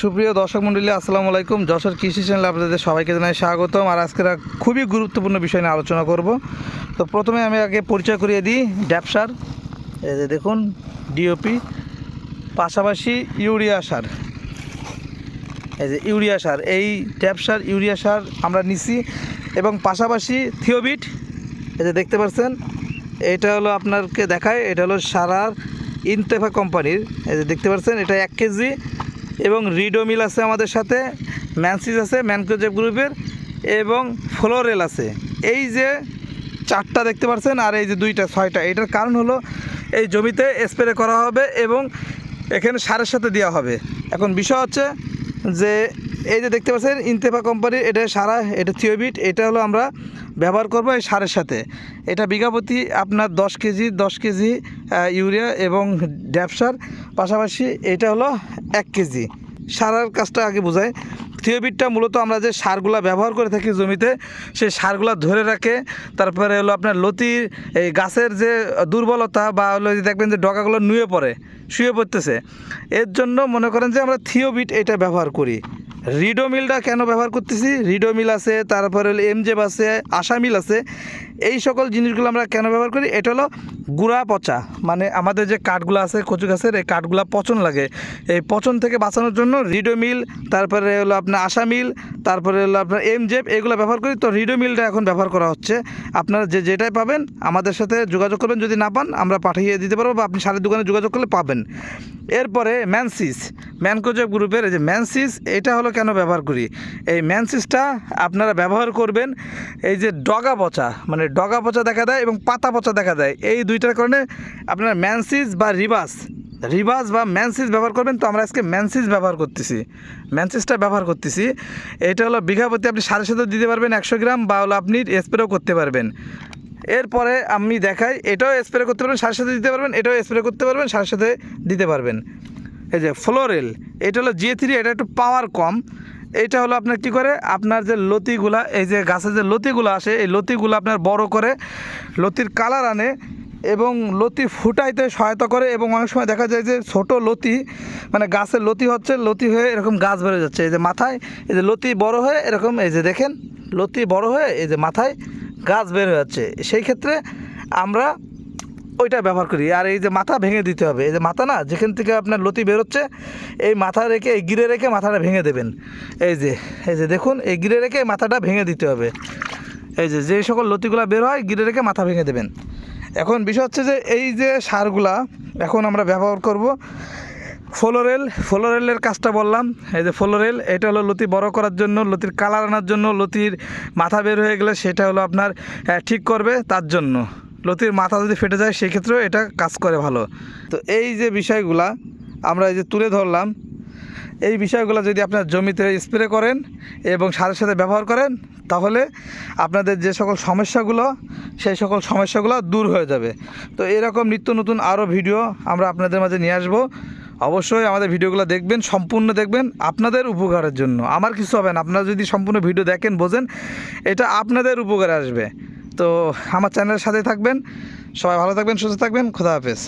সুপ্রিয় দর্শক মণ্ডলী আসসালামু আলাইকুম। যশোর কৃষি চ্যানেলে আপনাদের সবাইকে জানাই স্বাগতম। আর আজকে খুবই গুরুত্বপূর্ণ বিষয় নিয়ে আলোচনা করব। তো প্রথমে আমি আগে পরিচয় করিয়ে দিই, ড্যাপসার। এই যে দেখুন ডিওপি পাশাপাশি ইউরিয়া সার। এই যে ইউরিয়া সার, এই ট্যাপ সার ইউরিয়া সার আমরা নিছি। এবং পাশাপাশি থিওবিট, এই যে দেখতে পাচ্ছেন, এটা হলো আপনাকে দেখায়, এটা হলো সারার ইনতেফা কোম্পানির। এই যে দেখতে পাচ্ছেন, এটা এক কেজি। এবং রিডোমিল আছে আমাদের সাথে, ম্যানসিস আছে ম্যানক্রোজেব গ্রুপের এবং ফ্লোরেল আছে। এই যে চারটা দেখতে পাচ্ছেন আর এই যে দুইটা, ছয়টা, এটার কারণ হলো এই জমিতে স্প্রে করা হবে এবং এখানে সারের সাথে দেওয়া হবে। এখন বিষয় হচ্ছে যে এই যে দেখতে পাচ্ছেন ইনতেফা কোম্পানির এটা সারা, এটা থিওবিট, এটা হলো আমরা ব্যবহার করব এই সারের সাথে। এটা বিঘাপতি আপনার দশ কেজি দশ কেজি ইউরিয়া এবং ড্যাপসার পাশাপাশি এটা হলো এক কেজি। সারার কাজটা আগে বোঝায় থিওবিটটা মূলত আমরা যে সারগুলা ব্যবহার করে থাকি জমিতে, সেই সারগুলা ধরে রাখে। তারপরে হলো আপনার লতির এই গাছের যে দুর্বলতা বা হলো দেখবেন যে ডগাগুলো নুয়ে পড়ে, শুয়ে পড়তেছে। এর জন্য মনে করেন যে আমরা থিওবিট এটা ব্যবহার করি। রিডোমিলটা কেন ব্যবহার করতেছি? রিডোমিল আছে, তারপরে হলো এমজেব আছে আশামিল আছে। এই সকল জিনিসগুলো আমরা কেন ব্যবহার করি? এটা হলো গুড়া পচা। মানে আমাদের যে কাঠগুলো আছে, কচু গাছের, এই কাঠগুলো পচন লাগে। এই পচন থেকে বাঁচানোর জন্য রিডোমিল তারপরে হলো আপনার আশামিল তারপরে হলো আপনার এমজেব এগুলো ব্যবহার করি। তো রিডোমিলটা এখন ব্যবহার করা হচ্ছে। আপনারা যে যেটাই পাবেন, আমাদের সাথে যোগাযোগ করবেন। যদি না পান, আমরা পাঠিয়ে দিতে পারব বা আপনি সারের দোকানে যোগাযোগ করলে পাবেন। এরপরে ম্যানসিস। ম্যানকোজেব গ্রুপের এই যে ম্যানসিস, এটা হলো কেন ব্যবহার করি? এই ম্যানসিসটা আপনারা ব্যবহার করবেন এই যে ডগা পচা মানে ডগা পচা দেখা দেয় এবং পাতা পচা দেখা দেয়। এই দুইটার কারণে আপনারা ম্যানসিস বা রিবাস রিবাস বা ম্যানসিস ব্যবহার করবেন। তো আমরা আজকে ম্যানসিস ব্যবহার করতেছি, ম্যানসিসটা ব্যবহার করতেছি। এটা হলো বিঘা প্রতি আপনি সাড়ে সাথে দিতে পারবেন, একশো গ্রাম বা হলো আপনি স্প্রেও করতে পারবেন। এরপরে আমি দেখাই, এটাও স্প্রে করতে পারবেন সারের সাথে দিতে পারবেন, এটাও স্প্রে করতে পারবেন সারের সাথে দিতে পারবেন। এই যে ফ্লোরেল, এটা হলো জিএ থ্রি এটা একটু পাওয়ার কম। এটা হলো আপনার কি করে? আপনার যে লতিগুলা, এই যে গাছের যে লতিগুলো আসে, এই লতিগুলো আপনার বড় করে লতির কালার আনে এবং লতি ফুটাইতে সহায়তা করে এবং অনেক সময় দেখা যায় যে ছোট লতি মানে গাছের লতি হচ্ছে, লতি হয়ে এরকম গাছ বেড়ে যাচ্ছে। এই যে মাথায়, এই যে লতি বড় হয়ে এরকম, এই যে দেখেন, লতি বড় হয়ে এই যে মাথায় গাছ বের হয়ে যাচ্ছে। সেই ক্ষেত্রে আমরা ওইটা ব্যবহার করি। আর এই যে মাথা ভেঙে দিতে হবে। এই যে মাথা না, যেখান থেকে আপনার লতি বেরোচ্ছে, এই মাথা রেখে, এই গিরে রেখে মাথাটা ভেঙে দেবেন। এই যে এই যে দেখুন, এই গিরে রেখে মাথাটা ভেঙে দিতে হবে। এই যে যে সকল লতিগুলো বের হয়, গিরে রেখে মাথা ভেঙে দেবেন। এখন বিষয় হচ্ছে যে, এই যে সারগুলা, এখন আমরা ব্যবহার করব ফ্লোরেল। ফ্লোরেলের কাজটা বললাম। এই যে ফ্লোরেল, এটা হলো লতি বড় করার জন্য, লতির কালার আনার জন্য, লতির মাথা বের হয়ে গেলে সেটা হলো আপনার ঠিক করবে তার জন্য। লতির মাথা যদি ফেটে যায় সেই ক্ষেত্রেও এটা কাজ করে ভালো। তো এই যে বিষয়গুলা আমরা এই যে তুলে ধরলাম, এই বিষয়গুলো যদি আপনার জমিতে স্প্রে করেন এবং সারের সাথে ব্যবহার করেন, তাহলে আপনাদের যে সকল সমস্যাগুলো, সেই সকল সমস্যাগুলো দূর হয়ে যাবে। তো এরকম নিত্য নতুন আরও ভিডিও আমরা আপনাদের মাঝে নিয়ে আসব। অবশ্যই আমাদের ভিডিওগুলো দেখবেন, সম্পূর্ণ দেখবেন আপনাদের উপকারের জন্য। আমার কিছু হবে না, আপনারা যদি সম্পূর্ণ ভিডিও দেখেন, বোঝেন, এটা আপনাদের উপকারে আসবে। তো আমার চ্যানেলের সাথে থাকবেন। সবাই ভালো থাকবেন সুস্থ থাকবেন খোদা হাফেজ।